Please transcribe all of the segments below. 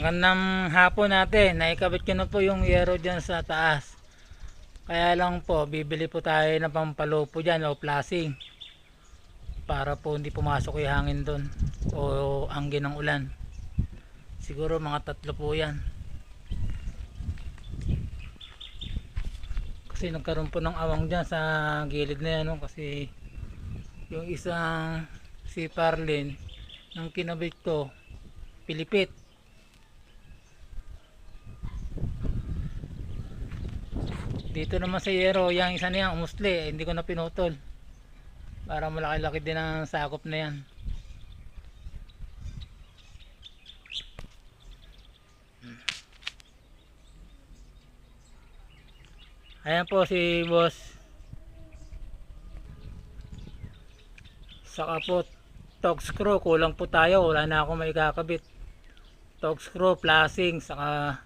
Magandang hapon natin. Naikabit ko na po yung yero dyan sa taas. Kaya lang po, bibili po tayo ng pampalopo dyan o plasing. Para po hindi pumasok yung hangin doon. O angin ng ulan. Siguro mga tatlo po yan. Kasi nagkaroon po ng awang dyan sa gilid na yan. No? Kasi yung isang si Parlin ng kinabit ko, pilipit. Dito naman sa Yero, yung isa na yan, umusli, eh, hindi ko na pinutol. Para malaki-laki din ang sakop na yan. Ayan po si boss. Saka po, torque screw, kulang po tayo, wala na ako may kakabit. Torque screw, plasing, saka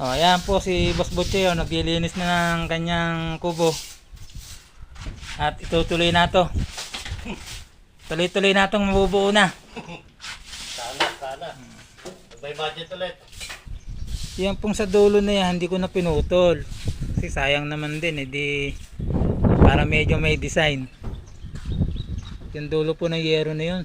Oh, ayan po si Boss Butcheo, naglilinis na ng kanyang kubo. At itutuloy na to. Tuloy-tuloy na itong mabubuo na. Sana, sana. May budget ulit. Yan pong sa dulo na yan, hindi ko na pinutol. Kasi sayang naman din, edi para medyo may design. Yung dulo po ng yero na yun,